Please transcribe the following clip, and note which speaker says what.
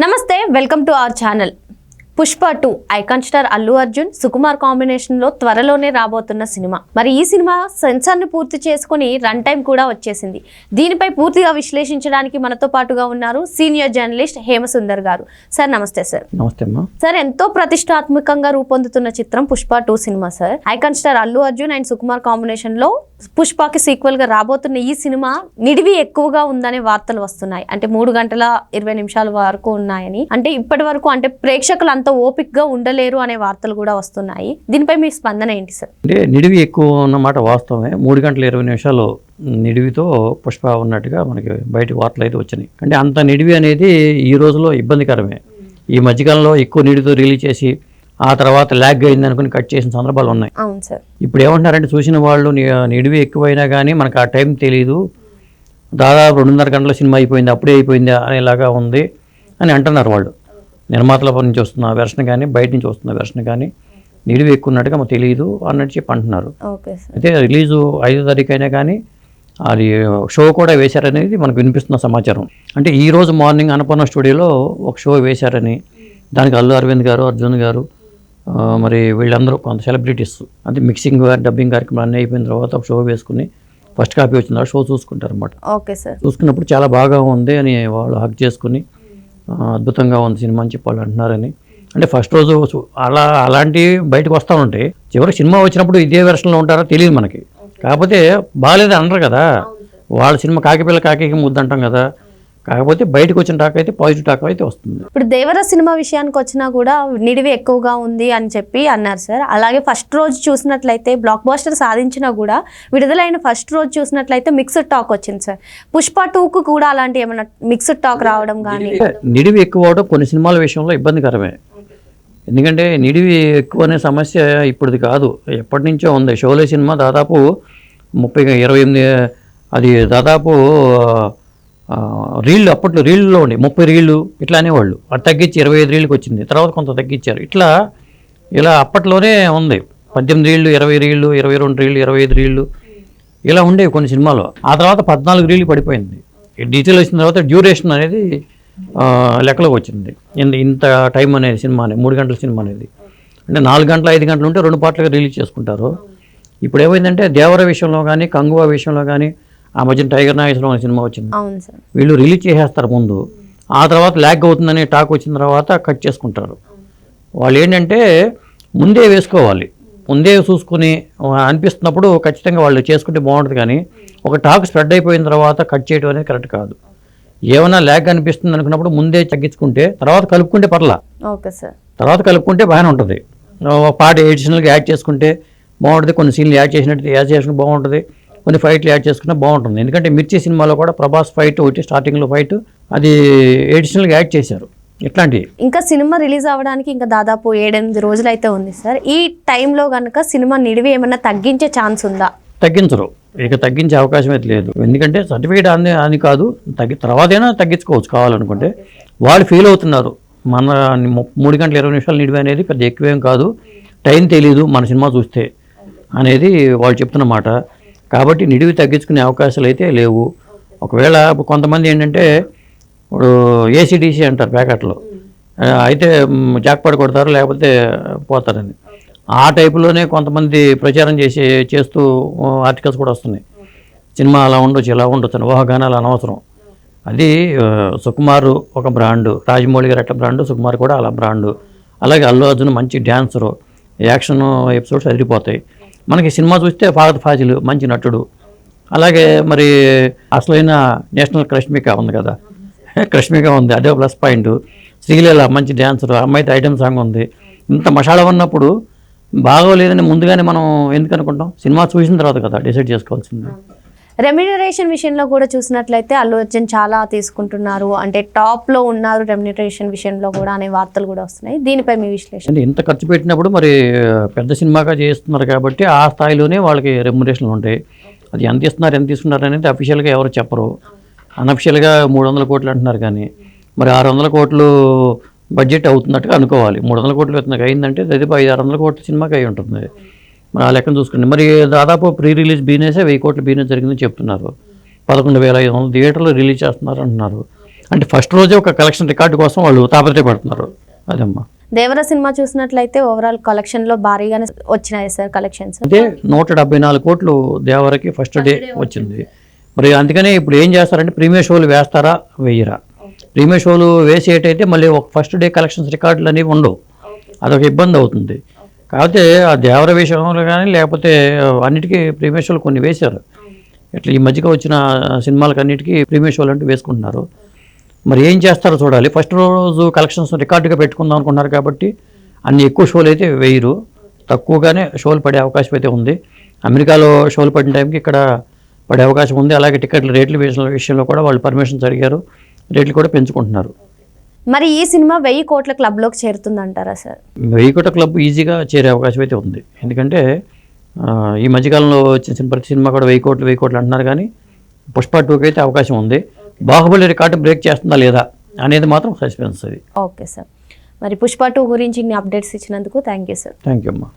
Speaker 1: నమస్తే welcome to our channel. Pushpa two icon star Allu Arjun Sukumar కాంబినేషన్లో త్వరలోనే రాబోతున్న సినిమా. మరి ఈ సినిమా సెన్సార్ని పూర్తి చేసుకుని రన్ టైం కూడా వచ్చేసింది. దీనిపై పూర్తిగా విశ్లేషించడానికి మనతో పాటుగా ఉన్నారు సీనియర్ జర్నలిస్ట్ హేమసుందర్ గారు. సార్ నమస్తే సార్.
Speaker 2: నమస్తే
Speaker 1: సార్ ఎంతో ప్రతిష్టాత్మకంగా రూపొందుతున్న చిత్రం Pushpa two cinema sir. Icon star Allu Arjun and Sukumar కాంబినేషన్లో పుష్పకి సీక్వెల్గా రాబోతున్న ఈ సినిమా నిడివి ఎక్కువగా ఉందనే వార్తలు వస్తున్నాయి. అంటే మూడు గంటల ఇరవై నిమిషాల వరకు ఉన్నాయని. అంటే ఇప్పటి వరకు అంటే ప్రేక్షకులు అంత ఓపిక్గా ఉండలేరు అనే వార్తలు కూడా వస్తున్నాయి. దీనిపై మీ స్పందన ఏంటి సార్?
Speaker 2: అంటే నిడివి ఎక్కువ ఉన్నమాట వాస్తవమే. మూడు గంటల ఇరవై నిమిషాలు నిడివితో పుష్ప ఉన్నట్టుగా మనకి బయట వార్తలు అయితే వచ్చినాయి. అంటే అంత నిడివి అనేది ఈ రోజులో ఇబ్బందికరమే. ఈ మధ్యకాలంలో ఎక్కువ నిడితో రిలీజ్ చేసి ఆ తర్వాత ల్యాగ్ అయింది అనుకుని కట్ చేసిన సందర్భాలు ఉన్నాయి.
Speaker 1: అవును సార్.
Speaker 2: ఇప్పుడు ఏమంటున్నారంటే చూసిన వాళ్ళు నిడివి ఎక్కువైనా కానీ మనకు ఆ టైం తెలియదు దాదాపు రెండున్నర గంటల సినిమా అయిపోయింది అప్పుడే అయిపోయింది అనేలాగా ఉంది అని అంటున్నారు వాళ్ళు. నిర్మాతల నుంచి వస్తున్న వెర్షన్ కానీ బయట నుంచి వస్తున్న వెర్షన్ కానీ నిడివి ఎక్కువ ఉన్నట్టుగా మాకు తెలియదు అన్నట్టు చెప్పి అంటున్నారు. అయితే రిలీజు ఐదో తారీఖు అయినా కానీ అది షో కూడా వేశారనేది మనకు వినిపిస్తున్న సమాచారం. అంటే ఈ రోజు మార్నింగ్ అన్నపూర్ణ స్టూడియోలో ఒక షో వేశారని దానికి అల్లు అరవింద్ గారు అర్జున్ గారు మరి వీళ్ళందరూ కొంత సెలబ్రిటీస్ అంటే మిక్సింగ్ డబ్బింగ్ కార్యక్రమాలు అన్నీ అయిపోయిన తర్వాత ఒక షో వేసుకుని ఫస్ట్ కాపీ వచ్చిన తర్వాత షో చూసుకుంటారు అనమాట
Speaker 1: ఓకే సార్.
Speaker 2: చూసుకున్నప్పుడు చాలా బాగా ఉంది అని వాళ్ళు హక్ చేసుకుని అద్భుతంగా ఉంది సినిమా అని చెప్పి వాళ్ళు అంటున్నారని అంటే ఫస్ట్ రోజు అలా అలాంటివి బయటకు వస్తూ ఉంటాయి. చివరికి సినిమా వచ్చినప్పుడు ఇదే వెర్షన్లో ఉంటారో తెలియదు మనకి. కాకపోతే బాగాలేదు అనరు కదా. వాళ్ళ సినిమా కాకిపిల్ల కాకి ముద్దు అంటాం కదా. కాకపోతే బయటకు వచ్చిన టాక్ అయితే పాజిటివ్ టాక్ అయితే వస్తుంది.
Speaker 1: ఇప్పుడు దేవర సినిమా విషయానికి వచ్చినా కూడా నిడివి ఎక్కువగా ఉంది అని చెప్పి అన్నారు సార్. అలాగే ఫస్ట్ రోజు చూసినట్లయితే బ్లాక్ బాస్టర్ సాధించినా కూడా విడుదలైన ఫస్ట్ రోజు చూసినట్లయితే మిక్స్డ్ టాక్ వచ్చింది సార్. పుష్ప టూకు కూడా అలాంటి ఏమైనా మిక్స్డ్ టాక్ రావడం కానీ
Speaker 2: నిడివి ఎక్కువ అవడం కొన్ని సినిమాల విషయంలో ఇబ్బందికరమే. ఎందుకంటే నిడివి ఎక్కువ అనే సమస్య ఇప్పుడుది కాదు. ఎప్పటి నుంచో ఉంది. షోలే సినిమా దాదాపు ముప్పై ఇరవై ఎనిమిది అది దాదాపు రీళ్ళు అప్పట్లో రీళ్ళలో ఉండే ముప్పై రీళ్ళు ఇట్లా అనేవాళ్ళు అది తగ్గించి ఇరవై ఐదు రీళ్ళకి వచ్చింది. తర్వాత కొంత తగ్గించారు. ఇట్లా ఇలా అప్పట్లోనే ఉంది. పద్దెనిమిది రీళ్ళు ఇరవై రీళ్ళు ఇరవై రెండు రీళ్ళు ఇరవై ఐదు రీళ్ళు ఇలా ఉండేవి కొన్ని సినిమాలు. ఆ తర్వాత పద్నాలుగు రీళ్ళు పడిపోయింది. ఈ డీటెయిల్ వచ్చిన తర్వాత డ్యూరేషన్ అనేది లెక్కలోకి వచ్చింది. ఇంత ఇంత టైం అనేది సినిమా అనేది మూడు గంటల సినిమా అనేది. అంటే నాలుగు గంటలు ఐదు గంటలు ఉంటే రెండు పాటలుగా రిలీజ్ చేసుకుంటారు. ఇప్పుడు ఏమైందంటే దేవర విషయంలో కానీ కంగువా విషయంలో కానీ ఆ మధ్యన టైగర్ నాగేశ్వరం అనే సినిమా వచ్చింది.
Speaker 1: అవును సార్.
Speaker 2: వీళ్ళు రిలీజ్ చేసేస్తారు ముందు. ఆ తర్వాత ల్యాగ్ అవుతుందని టాక్ వచ్చిన తర్వాత కట్ చేసుకుంటారు. వాళ్ళు ఏంటంటే ముందే వేసుకోవాలి. ముందే చూసుకుని అనిపిస్తున్నప్పుడు ఖచ్చితంగా వాళ్ళు చేసుకుంటే బాగుంటుంది కానీ ఒక టాక్ స్ప్రెడ్ అయిపోయిన తర్వాత కట్ చేయడం అనేది కరెక్ట్ కాదు. ఏమైనా ల్యాగ్ అనిపిస్తుంది అనుకున్నప్పుడు ముందే తగ్గించుకుంటే తర్వాత కలుపుకుంటే పర్లా.
Speaker 1: Okay sir.
Speaker 2: తర్వాత కలుపుకుంటే బాగానే ఉంటుంది. పాట ఎడిషనల్గా యాడ్ చేసుకుంటే బాగుంటుంది. కొన్ని సీన్లు యాడ్ చేసినట్టు యాడ్ చేసిన బాగుంటుంది. కొన్ని ఫైట్లు యాడ్ చేసుకున్నా బాగుంటుంది. ఎందుకంటే మిర్చి సినిమాలో కూడా ప్రభాస్ ఫైట్ ఒకటి స్టార్టింగ్లో ఫైట్ అది ఎడిషనల్గా యాడ్ చేశారు. ఇట్లాంటివి.
Speaker 1: ఇంకా సినిమా రిలీజ్ అవ్వడానికి ఇంకా దాదాపు ఏడెనిమిది రోజులు అయితే ఉంది సార్. ఈ టైంలో కనుక సినిమా నిడివి ఏమైనా తగ్గించే ఛాన్స్ ఉందా?
Speaker 2: తగ్గించరు. ఇక తగ్గించే అవకాశం అయితే లేదు. ఎందుకంటే సర్టిఫికేట్ అని అని కాదు తగ్గి తర్వాతైనా తగ్గించుకోవచ్చు కావాలనుకుంటే. వాళ్ళు ఫీల్ అవుతున్నారు. మన మూడు గంటల ఇరవై నిమిషాలు నిడివి అనేది పెద్ద ఎక్కువేం కాదు. టైం తెలీదు మన సినిమా చూస్తే అనేది వాళ్ళు చెప్తున్న మాట. కాబట్టి నిడివి తగ్గించుకునే అవకాశాలు అయితే లేవు. ఒకవేళ కొంతమంది ఏంటంటే ఇప్పుడు ఏసీడీసీ అంటారు ప్యాకెట్లో. అయితే జాక్పాట్ కొడతారు లేకపోతే పోతారని. ఆ టైపులోనే కొంతమంది ప్రచారం చేసి చేస్తూ ఆర్టికల్స్ కూడా వస్తున్నాయి. సినిమా అలా ఉండొచ్చు ఇలా ఉండొచ్చు ఊహాగానాలు అనవసరం. అది సుకుమార్ ఒక బ్రాండు రాజమౌళి గారు అట్లా బ్రాండు సుకుమార్ కూడా అలా బ్రాండు. అలాగే అల్లు అర్జున్ మంచి డ్యాన్సరు యాక్షన్ ఎపిసోడ్స్ అదిరిపోతాయి. మనకి సినిమా చూస్తే ఫాగత్ ఫాజిల్ మంచి నటుడు. అలాగే మరి అసలైన నేషనల్ క్రష్మిక ఉంది కదా. క్రష్మిక ఉంది అదే ప్లస్ పాయింట్. శ్రీలీల మంచి డ్యాన్సర్ అమ్మాయితో ఐటమ్ సాంగ్ ఉంది. ఇంత మషాళ ఉన్నప్పుడు బాగోలేదని ముందుగానే మనం ఎందుకు అనుకుంటాం? సినిమా చూసిన తర్వాత కదా డిసైడ్ చేసుకోవాల్సింది.
Speaker 1: రెమ్యునరేషన్ విషయంలో కూడా చూసినట్లయితే అల్లు అర్జున్ చాలా తీసుకుంటున్నారు. అంటే టాప్లో ఉన్నారు రెమ్యునరేషన్ విషయంలో కూడా అనే వార్తలు కూడా వస్తున్నాయి. దీనిపై మీ విశ్లేషణ?
Speaker 2: ఇంత ఖర్చు పెట్టినప్పుడు మరి పెద్ద సినిమాగా చేస్తున్నారు కాబట్టి ఆ స్థాయిలోనే వాళ్ళకి రెమ్యునరేషన్లు ఉంటాయి. అది ఎంత ఇస్తున్నారు ఎంత తీసుకున్నారు అనేది అఫీషియల్గా ఎవరు చెప్పరు. అన్అఫిషియల్గా మూడు వందల కోట్లు అంటున్నారు కానీ మరి ఆరు వందల కోట్లు బడ్జెట్ అవుతున్నట్టుగా అనుకోవాలి. మూడు వందల కోట్లు ఇతనికి అయిందంటే దాదాపు ఐదు ఆరు వందల కోట్ల సినిమాకి అయి ఉంటుంది. మరి ఆ లెక్కను చూసుకోండి. మరి దాదాపు ప్రీ రిలీజ్ బిజినెసే వెయ్యి కోట్ల బిజినెస్ జరిగిందని చెప్తున్నారు. పదకొండు వేల ఐదు వందల థియేటర్లు రిలీజ్ చేస్తున్నారు అంటున్నారు అంటే ఫస్ట్ రోజే ఒక కలెక్షన్ రికార్డు కోసం వాళ్ళు తాపత్రయపడుతున్నారు అదమ్మా.
Speaker 1: దేవర సినిమా చూసినట్లయితే ఓవరాల్ కలెక్షన్లో భారీగానే వచ్చినాయి సార్ కలెక్షన్స్
Speaker 2: అంటే నూట డెబ్బై నాలుగు కోట్లు దేవరకి ఫస్ట్ డే వచ్చింది. మరి అందుకనే ఇప్పుడు ఏం చేస్తారంటే ప్రీమియర్ షోలు వేస్తారా? వేయరా. ప్రీమియర్ షోలు వేసేటైతే మళ్ళీ ఒక ఫస్ట్ డే కలెక్షన్స్ రికార్డులు అనేవి ఉండవు. అదొక ఇబ్బంది అవుతుంది. కాకపోతే ఆ దేవర విషయంలో కానీ లేకపోతే అన్నిటికీ ప్రీమియర్ షోలు కొన్ని వేశారు. ఇట్లా ఈ మధ్యగా వచ్చిన సినిమాలకు అన్నిటికీ ప్రీమియర్ షోలు అంటూ వేసుకుంటున్నారు. మరి ఏం చేస్తారో చూడాలి. ఫస్ట్ రోజు కలెక్షన్స్ రికార్డుగా పెట్టుకుందాం అనుకున్నారు కాబట్టి అన్ని ఎక్కువ షోలు అయితే వేయరు. తక్కువగానే షోలు పడే అవకాశం అయితే ఉంది. అమెరికాలో షోలు పడిన టైంకి ఇక్కడ పడే అవకాశం ఉంది. అలాగే టికెట్ల రేట్ల విషయంలో- విషయంలో కూడా వాళ్ళు పర్మిషన్స్ అడిగారు. రేట్లు కూడా పెంచుకుంటున్నారు.
Speaker 1: మరి ఈ సినిమా వెయ్యి కోట్ల క్లబ్లోకి చేరుతుందంటారా సార్?
Speaker 2: వెయ్యి కోట్ల క్లబ్ ఈజీగా చేరే అవకాశం అయితే ఉంది. ఎందుకంటే ఈ మధ్యకాలంలో వచ్చిన ప్రతి సినిమా కూడా వెయ్యి కోట్లు వెయ్యి కోట్లు అంటున్నారు కానీ పుష్ప టూకి అయితే అవకాశం ఉంది. బాహుబలి రికార్డు బ్రేక్ చేస్తుందా లేదా అనేది మాత్రం సస్పెన్స్ అది.
Speaker 1: Okay sir. మరి పుష్ప టూ గురించి ఇన్ని అప్డేట్స్ ఇచ్చినందుకు thank you sir.
Speaker 2: Thank you అమ్మా.